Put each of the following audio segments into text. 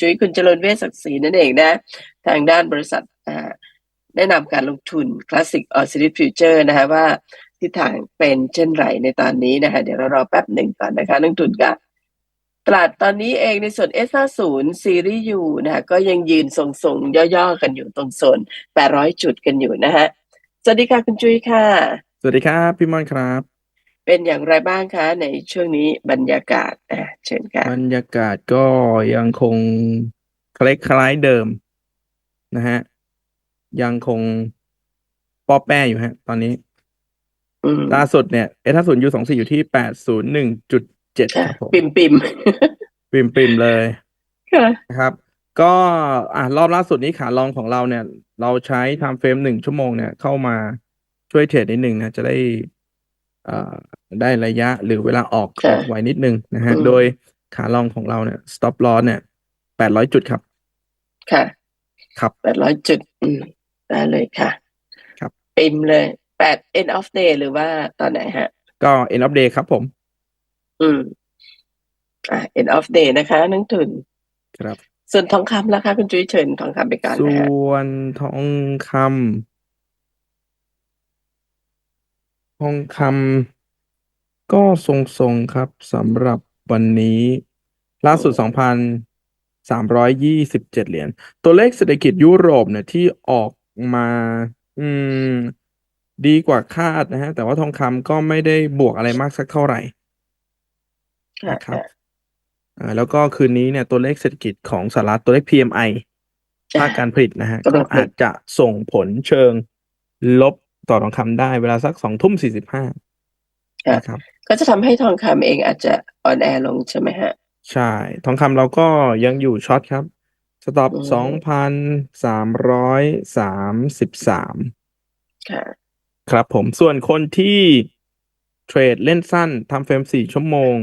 จุ้ยคุณเจริญเวชศักดิ์ศรีนั่นเองนะ ทางด้านบริษัทแนะนำการลงทุน Classic o r c i d i Future นะคะว่าทิศทางเป็นเช่นไรในตอนนี้นะคะเดี๋ยวเรารอแป๊บหนึ่งก่อนนะคะนักทุนกับตลาดตอนนี้เองในส่วน S50 ซีรีส์ U นะคะก็ยังยืนทรงๆ ย่อๆ กันอยู่ตรงโซน 800 จุดกันอยู่นะฮะ สวัสดีค่ะ คุณจุ้ยค่ะ สวัสดีครับ พี่ม่อนครับ เป็นอย่างไรบ้างคะ ในช่วงนี้บรรยากาศอะเชิญค่ะบรรยากาศก็ยังคงคล้ายๆเดิมนะฮะ ยังคงป้อแป้อยู่ฮะ ตอนนี้อืมล่าสุดเนี่ยเอทัศูนย์ยูสองสี่อยู่ที่แปดศูนย์หนึ่งจุดเจ็ดค่ะครับผมปิ่มปิ่มปริมปริมๆเลยๆค่ะนะครับ ก็อะรอบล่าสุดนี้ขาลองของเราเนี่ย เราใช้ไทม์เฟรมหนึ่งชั่วโมงเนี่ยเข้ามาช่วยเทรดนิดนึงนะ จะได้เอ่อ ได้ระยะหรือเวลาออกค่ะออกไวนิดนึงนะฮะอืมโดยขาลองของเราเนี่ย stop loss เนี่ยแปดร้อยจุดครับ ค่ะ ครับแปดร้อยจุด อืมได้เลยค่ะ ครับปิมเลยแปด end of day หรือว่าตอนไหนฮะ ก็ end of day ครับผม อืม อ่า end of day นะคะนักทุน ครับ ส่วนทองคำราคาคุณจุ้ยเชิญทองคำไปก่อนส่นะฮะวนทองคำ ทองคำก็ทรงๆครับสำหรับวันนี้ ล่าสุดสองพันสามร้อยยี่สิบเจ็ดเหรียญตัวเลขเศรษฐกิจยุโรปเนี่ยที่ออกมาอืมดีกว่าคาดนะฮะ แต่ว่าทองคำก็ไม่ได้บวกอะไรมากสักเท่าไหร่ค่ะนะครับอ่าแล้วก็คืนนี้เนี่ยตัวเลขเศรษฐกิจของสหรัฐตัวเลข PMI ภาคการผลิตนะฮะกำลัก็งผลิอาตจจะส่งผลเชิงลบ ต่อทองคำได้เวลาสักสองทุ่มสี่สิบห้านะครับ ก็จะทำให้ทองคำเองอาจจะอ่อนแอลงใช่ไหมฮะ ใช่ ทองคำเราก็ยังอยู่ช็อตครับ สต็อปอืมสองพันสามร้อยสามสิบสามค่ะครับผมส่วนคนที่เทรดเล่นสั้นทำเฟรมสี่ชั่วโมง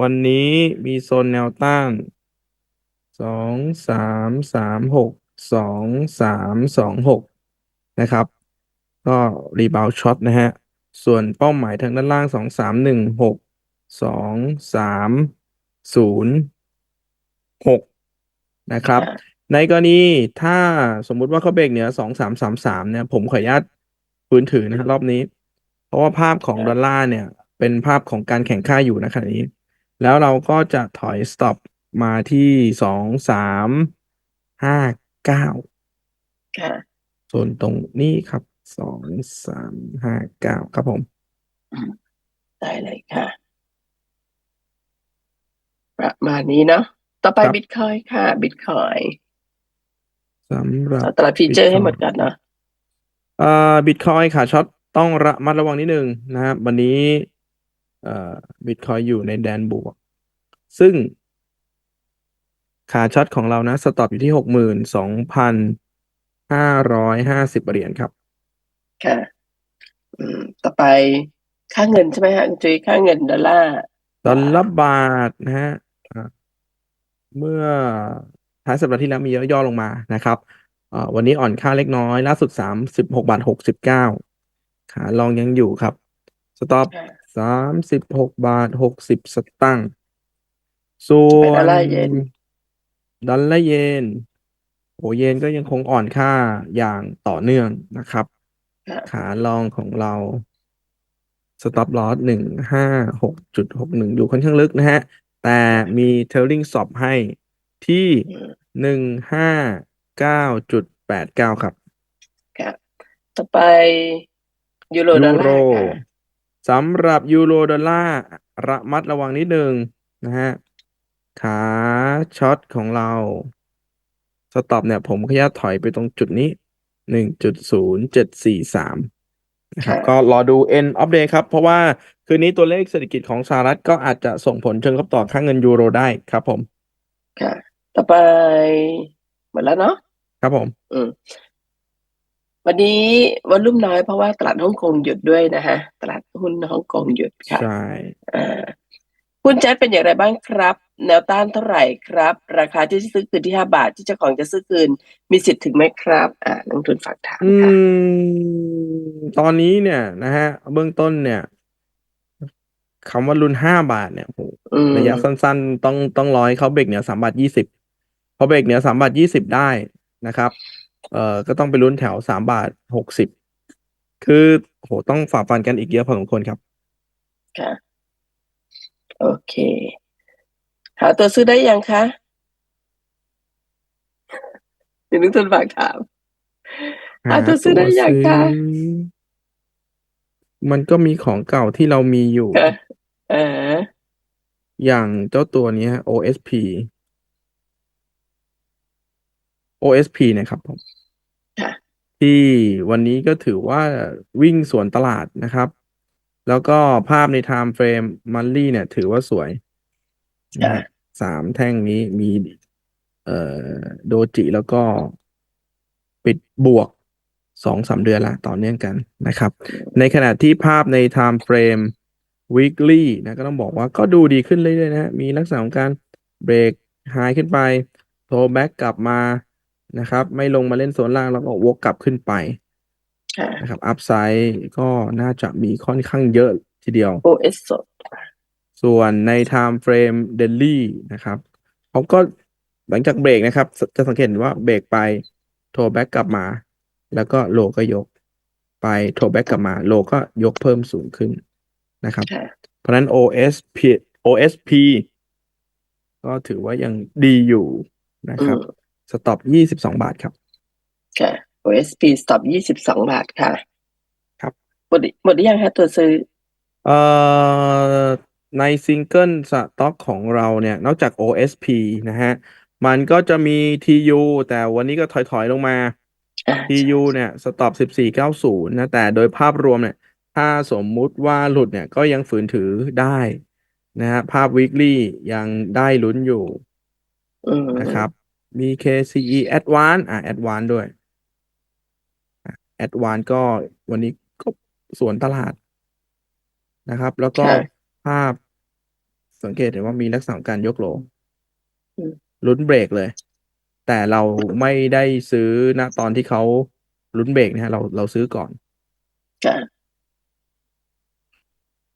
วันนี้มีโซนแนวต้านสองสามสามหกสองสามสองหกนะครับ ก็รีบาวช็อตนะฮะ ส่วนเป้าหมายทางด้านล่างสองสามหนึ่งหกสองสามศูนย์หกนะครับค่ะในกรณีถ้าสมมุติว่าเขาเบรกเหนือสองสามสามสามเนี่ย ผมขออนุญาตพื้นถือนะครับรอบนี้ เพราะว่าภาพของครับดอลลาร์เนี่ย เป็นภาพของการแข่งค่าอยู่นะขณะนี้ แล้วเราก็จะถอยสต็อปมาที่สองสามห้าเก้าค่ะส่วนตรงนี้ครับ สองสามห้าเก้าครับผม ได้เลยค่ะ ประมาณนี้เนาะต่อไปครับ บิตคอยค่ะบิตคอยสำหรับเอาตลาดฟีเจอร์ให้หมด Bitcoin ก่อนเนาะเอ่อบิตคอยขาช็อตต้องระมัดระวังนิดนึงนะครับวันนี้เอ่อบิตคอยอยู่ในแดนบวก ซึ่ง ขาช็อตของเรานะ สต็อปอยู่ที่หกหมื่นสองพันห้าร้อยห้าสิบเหรียญครับ ค่ะอืมต่อไปค่าเงินใช่ไหมฮะคุณจุ้ยค่าเงินดอลลาร์ดอลลาร์บาทนะฮะอ่าเมื่อท้ายสัปดาห์ที่แล้วมีย่อๆลงมานะครับเอ่อวันนี้อ่อนค่าเล็กน้อยล่าสุดสามสิบหกบาทหกสิบเก้าขาลองยังอยู่ครับสต็อปค่ะสามสิบหกบาทหกสิบสตางค์ส่วเป็นดอลนลาร์เยนดอลลาร์เยนโอเยนก็ยังคงอ่อนค่าอย่างต่อเนื่องนะครับค่ะ ขาลองของเราสต็อปลอสหนึ่งห้าหกจุดหกหนึ่งอยู่ค่อนข้างลึกนะฮะ แต่มีเทลลิงสอบให้ที่อืมหนึ่งห้าเก้าจุดแปดเก้าครับค่ะต่อไปยูโรดอยูลโรลาร์ค่ะสำหรับยูโรดอลลาร์ระมัดระวังนิดนึงนะฮะ ขาช็อตของเรา สต็อปเนี่ยผมขออนุญาตถอยไปตรงจุดนี้ หนึ่งจุดศูนย์เจ็ดสี่สามนะครับค่ะก็รอดู end of day ครับ เพราะว่าคืนนี้ตัวเลขเศรษฐกิจของสหรัฐก็อาจจะส่งผลเชิงครับต่อค่าเงินยูโรได้ครับผมค่ะต่อไปหมดแล้วเนาะครับผม อืมวันนี้วอลลุ่มน้อยเพราะว่าตลาดฮ่องกงหยุดด้วยนะฮะ ตลาดหุ้นฮ่องกงหยุดค่ะใช่อ่าหุ้นแจ๊ดเป็นอย่างไรบ้างครับ แนวต้านเท่าไหร่ครับ ราคาที่จะซื้อคืนที่ห้าบาทที่เจ้าของจะซื้อคืน มีสิทธิ์ถึงไหมครับ อ่านักลงทุนฝากถามอืค่ะมตอนนี้เนี่ยนะฮะ เบื้องต้นเนี่ยคำว่ารุ่นห้าบาทเนี่ยโหอืมระยะสั้นๆ ต้องต้องร้อยเขาเบรกเนี่ยสามบาทยี่สิบอเบรกเหนือสามบาทยี่สิบได้นะครับ เอ่อก็ต้องไปลุ้นแถวสามบาทหกสิบคือโหต้องฝ่าฟันกันอีกเยอะพอสมควรครับ ค่ะ โอเค หาตัวซื้อได้ยังคะเดี๋ยวนึกต้นฝากถามหาตัวซื้อได้ยังคะมันก็มีของเก่าที่เรามีอยู่ค่ะเออ อย่างเจ้าตัวเนี้ย OSP OSP เนะครับผมค่ะที่วันนี้ก็ถือว่าวิ่งสวนตลาดนะครับ แล้วก็ภาพใน time frame monthly เนี่ย ถือว่าสวยนะค่ะฮะ สามแท่งนี้มี เอ่อโดจิแล้วก็ปิดบวกสองสามเดือนละต่อเนื่องกันนะครับ ในขณะที่ภาพใน time frame weekly นะก็ต้องบอกว่าก็ดูดีขึ้นเรื่อยๆนะฮะมีลักษณะของการเบรกไฮขึ้นไปโทรแบ็กกลับมานะครับ ไม่ลงมาเล่นโซนล่างแล้วก็วกกลับขึ้นไปค่ะนะครับอัพไซด์ก็น่าจะมีค่อนข้างเยอะทีเดียว OS สด ส่วนใน time frame daily นะครับเขาก็หลังจากเบรกนะครับ จะสังเกตเห็นว่าเบรกไปโทรแบ็กกลับมา แล้วก็โลก็ยก ไปโทรแบ็กกลับมา โลก็ยกเพิ่มสูงขึ้นนะครับค่ะเพราะฉะนั้น OSP OSP ก็ถือว่ายังดีอยู่นะครับอืมสต็อปยี่สิบสองบาทครับค่ะ OSP stop ยี่สิบสองบาทค่ะ ครับหมดหมดหรือยังคะตัวซื้อ เอ่อ ในซิงเกิลสต็อกของเราเนี่ย นอกจาก OSP นะฮะ มันก็จะมี TU แต่วันนี้ก็ถอยๆลงมาอ่า TU เนี่ยสต็อป1490 นะ แต่โดยภาพรวมเนี่ย ถ้าสมมุติว่าหลุดเนี่ยก็ยังฝืนถือได้นะฮะ ภาพ weekly ยังได้ลุ้นอยู่อืมนะครับ มี KCE Advance อะ Advance ด้วยอะ Advance ก็วันนี้ก็สวนตลาดนะครับ แล้วก็ค่ะภาพ สังเกตเห็นว่ามีลักษณะของการยกโหลอืมลุ้นเบรกเลย แต่เราไม่ได้ซื้อณตอนที่เขาลุ้นเบรกนะฮะเราเราซื้อก่อนค่ะ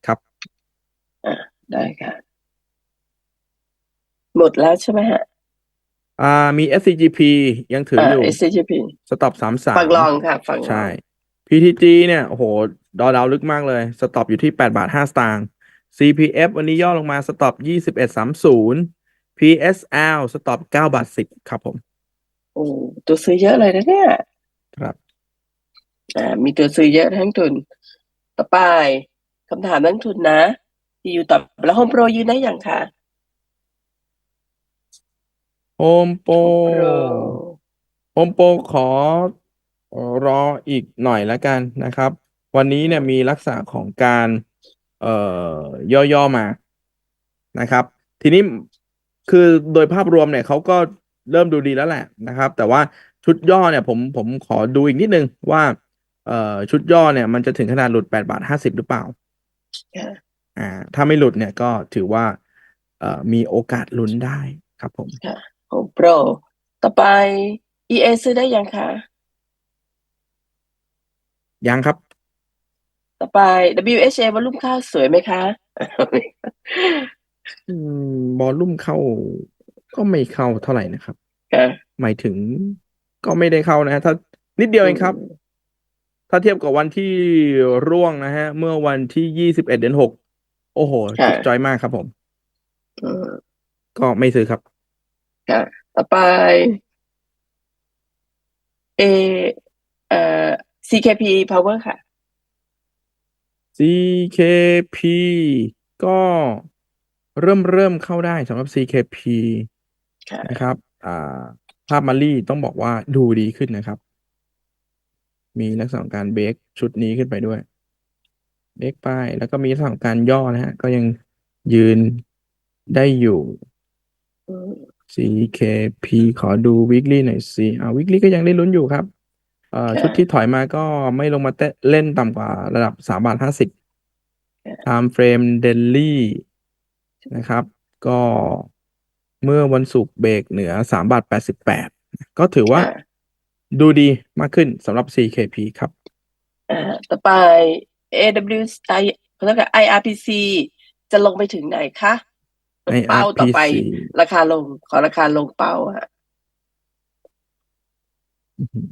ครับอ่าได้ค่ะ หมดแล้วใช่ไหมฮะ อ่า มี SCGP ยังถืออยู่ SCGP สต็อปสามสามฝั่งรองค่ะฝั่งรองใช่ PTG เนี่ยโอ้โห ดอดาวลึกมากเลย สต็อปอยู่ที่แปดบาทห้าสตางค์ CPF วันนี้ย่อลงมาสต็อปยี่สิบเอ็ดสามศูนย์ PSL สต็อปเก้าบาทสิบครับผม โอ้ตัวซื้อเยอะเลยนะเนี่ย ครับ อ่า มีตัวซื้อเยอะทั้งทุน ต่อไปคำถามนักทุนนะที่อยู่ตอบแล้วโฮมโปรยืนได้อย่างค่ะโฮมโปรโปรโฮมโปรขอเอ่อรออีกหน่อยแล้วกันนะครับ วันนี้เนี่ยมีลักษณะของการ เอ่อย่อๆมานะครับ ทีนี้คือโดยภาพรวมเนี่ยเขาก็เริ่มดูดีแล้วแหละนะครับ แต่ว่าชุดย่อเนี่ยผมผมขอดูอีกนิดนึงว่าเอ่อชุดย่อเนี่ยมันจะถึงขนาดหลุดแปดบาทห้าสิบหรือเปล่าค่ะอ่า ถ้าไม่หลุดเนี่ยก็ถือว่า เอ่อมีโอกาสลุ้นได้ครับผมโฮมโปรต่อไป EA ซื้อได้ยังคะยังครับ ต่อไป WHA วอลุ่มข้าวสวยไหมคะอืมบอลลุ่มเข้าก็ไม่เข้าเท่าไหร่นะครับค่ะหมายถึงก็ไม่ได้เข้านะ ถ้านิดเดียวเองครับ ถ้าเทียบกับวันที่ร่วงนะฮะ เมื่อวันที่ยี่สิบเอ็ดเดือนหกโอ้โหค่ะจิบจอยมากครับผมอืมก็ไม่ซื้อครับค่ะต่อไป A เอ่อ CKP Power ค่ะ CKP ก็เริ่มเริ่มเข้าได้สำหรับ CKP ค่ะนะครับอ่าภาพมารี่ต้องบอกว่าดูดีขึ้นนะครับ มีลักษณะของการเบรกชุดนี้ขึ้นไปด้วย เบรกไป แล้วก็มีลักษณะของการย่อนะฮะ ก็ยังยืนได้อยู่อืม CKP ขอดู weekly หน่อยสิอ่า weekly ก็ยังได้ลุ้นอยู่ครับ เอ่อค่ะ ชุดที่ถอยมาก็ไม่ลงมาเตะเล่นต่ำกว่าระดับสามบาทห้าสิบ ค่ะ time frame daily นะครับ ก็เมื่อวันศุกร์เบรกเหนือสามบาทแปดสิบแปดก็ถือว่าค่ะ ดูดีมากขึ้นสำหรับ CKP ครับ อ่าต่อไป AWI เขาเรียกว่า IRPC จะลงไปถึงไหนคะเป้าต่อไป IRPC ราคาลงขอราคาลงเป้าฮะ อื้อหือ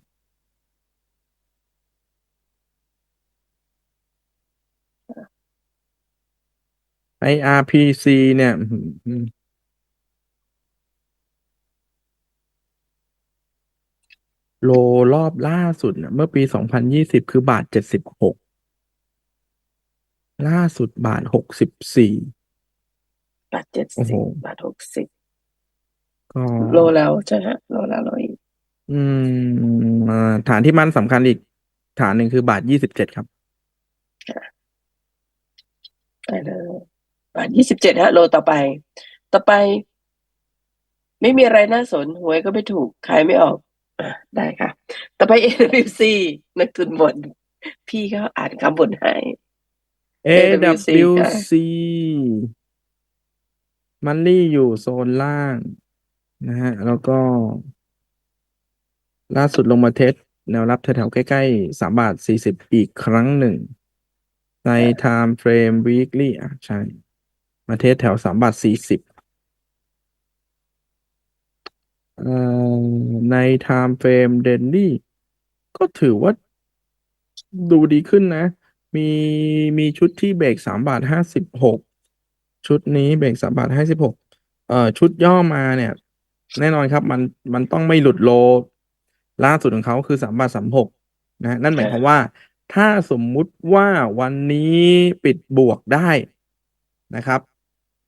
IRPC เนี่ยอื้อหือโลรอบล่าสุดเนี่ยเมื่อปี2020คือบาท76ล่าสุดบาท64บาทเจ็ดโอ้โหสิบบาทหกสิบก็โลแล้วใช่ฮะโลแล้วโลอีกอืมอ่าฐานที่มั่นสำคัญอีก ฐานหนึ่งคือบาท27ครับได้เลยบาท ยี่สิบเจ็ดฮะโลต่อไป ต่อไป ไม่มีอะไรน่าสนหวยก็ไม่ถูก ขายไม่ออกอะได้ค่ะ ต่อไป AWC นักทุนบนพี่เขาอ่านคำบนให้ AWC AWC มันลี่อยู่โซนล่างนะฮะ แล้วก็ ล่าสุดลงมาเทสแนวรับแถวๆใกล้ๆสามบาทสี่สิบอีกครั้งหนึ่ง ใน time frame weekly อะ ใช่ มาเทสแถวสามบาทสี่สิบใน time frame daily ก็ถือว่าดูดีขึ้นนะ มีมีชุดที่เบรกสามบาทห้าสิบหกชุดนี้เบรกสามบาทห้าสิบหกเอ่อชุดย่อมาเนี่ย แน่นอนครับมันมันต้องไม่หลุดโล ล่าสุดของเขาคือสามบาทสามหกนะฮะนั่นหมายความว่า ถ้าสมมุติว่าวันนี้ปิดบวกได้นะครับ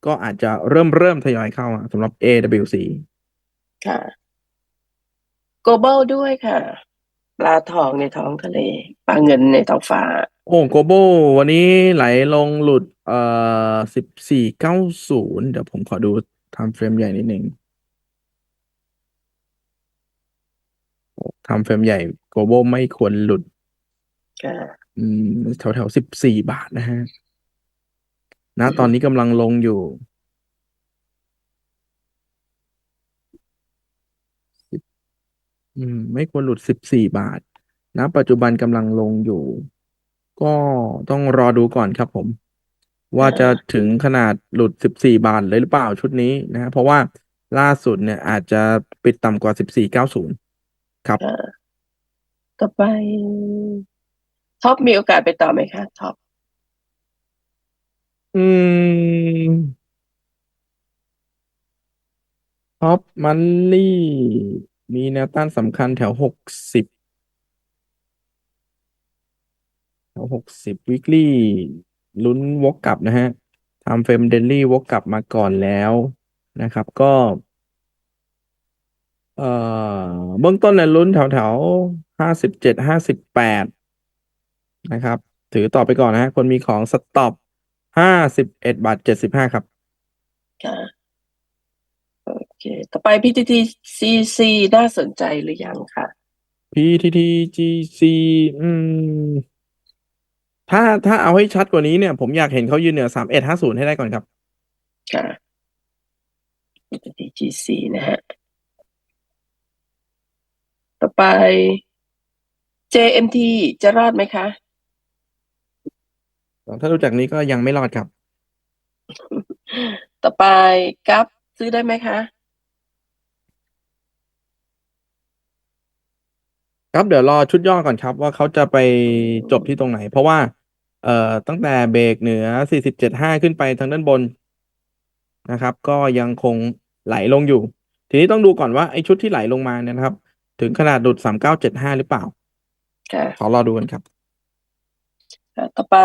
ก็อาจจะเริ่มเริ่มทยอยเข้าอะสำหรับ AWC ค่ะ global ด้วยค่ะ ปลาทองในท้องทะเล ปลาเงินในท้องฟ้า โอ้โกโบวันนี้ไหลลงหลุดเอ่อสิบสี่เก้าศูนย์เดี๋ยวผมขอดูทำเฟรมใหญ่นิดหนึ่งทำเฟรมใหญ่โกโบไม่ควรหลุด ค่ะ อืมแถวแถวสิบสี่บาทนะฮะ ณตอนนี้กำลังลงอยู่อืมไม่ควรหลุดสิบสี่บาทณปัจจุบันกำลังลงอยู่ ก็ต้องรอดูก่อนครับผม ว่าจะถึงขนาดหลุดสิบสี่บาทเลยหรือเปล่าชุดนี้นะฮะเพราะว่าล่าสุดเนี่ยอาจจะปิดต่ำกว่าสิบสี่เก้าศูนย์ครับค่ะต่อไปท็อปมีโอกาสไปต่อไหมคะท็อป อืมท็อปมันลี่ มีแนวต้านสำคัญแถวหกสิบแถวหกสิบวิกลี่ลุ้นวกกลับนะฮะทำเฟรมเดลี่วกกลับมาก่อนแล้วนะครับ ก็ เอ่อเบื้องต้นเนี่ยลุ้นแถวแถวห้าสิบเจ็ดห้าสิบแปดนะครับ ถือต่อไปก่อนนะฮะ คนมีของสต็อป ห้าสิบเอ็ดบาทเจ็ดสิบห้าครับ ค่ะ โอเค ต่อไป PTTCC น่าสนใจหรือยังคะ PTTGC อืม ถ้าถ้าเอาให้ชัดกว่านี้เนี่ย ผมอยากเห็นเขายืนเหนือสามเอ็ดห้าศูนย์ให้ได้ก่อนครับ ค่ะ PTTGC นะฮะ ต่อไป JMT จะรอดไหมคะ ถ้าดูจากนี้ก็ยังไม่รอดครับ ต่อไปกัฟซื้อได้ไหมคะครับเดี๋ยวรอชุดย่อก่อนครับ ว่าเขาจะไปจบที่ตรงไหน เพราะว่า เอ่อตั้งแต่เบรกเหนือ 47.5 ขึ้นไปทางด้านบนนะครับ ก็ยังคงไหลลงอยู่ ทีนี้ต้องดูก่อนว่าไอ้ชุดที่ไหลลงมาเนี่ยนะครับ ถึงขนาดดุด 3975หรือเปล่าค่ะขอรอดูกันครับค่ะ ต่อไป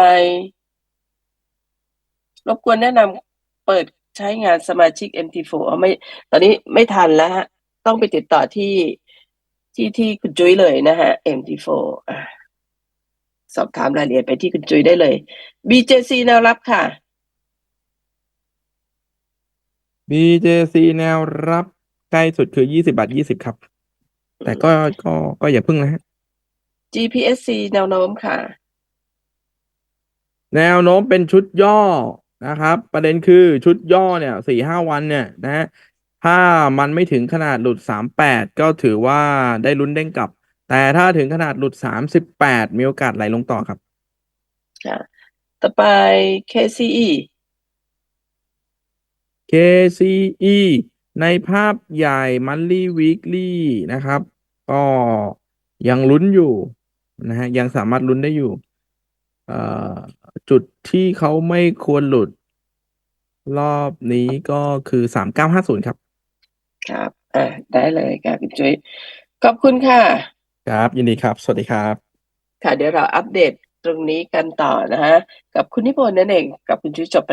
รบกวนแนะนำเปิดใช้งานสมาชิก MT4 เอาไม่ ตอนนี้ไม่ทันแล้วฮะ ต้องไปติดต่อที่ที่ที่คุณจุ้ยเลยนะฮะ MT4 อะสอบถามรายละเอียดไปที่คุณจุ้ยได้เลย BJC แนวรับค่ะ BJC แนวรับใกล้สุดคือ20บาท20ครับ แต่ก็ก็ก็อย่าพึ่งนะฮะ GPSC แนวโน้มค่ะ แนวโน้มเป็นชุดย่อนะครับ ประเด็นคือชุดย่อเนี่ยสี่ห้าวันเนี่ยนะฮะถ้ามันไม่ถึงขนาดหลุดสามแปดก็ถือว่าได้ลุ้นเด้งกลับ แต่ถ้าถึงขนาดหลุดสามสิบแปดมีโอกาสไหลลงต่อครับค่ะต่อไป KCE KCE ในภาพใหญ่ monthly weekly นะครับ ก็ยังลุ้นอยู่นะฮะยังสามารถลุ้นได้อยู่ เอ่อ จุดที่เขาไม่ควรหลุด รอบนี้ก็คือสามเก้าห้าศูนย์ครับ ครับ อ่าได้เลยค่ะคุณจุ้ยขอบคุณค่ะ ครับ ยินดีครับ สวัสดีครับ ค่ะ เดี๋ยวเราอัปเดตตรงนี้กันต่อนะฮะ กับคุณนิพนธ์นั่นเอง กับคุณจุ้ยจบไป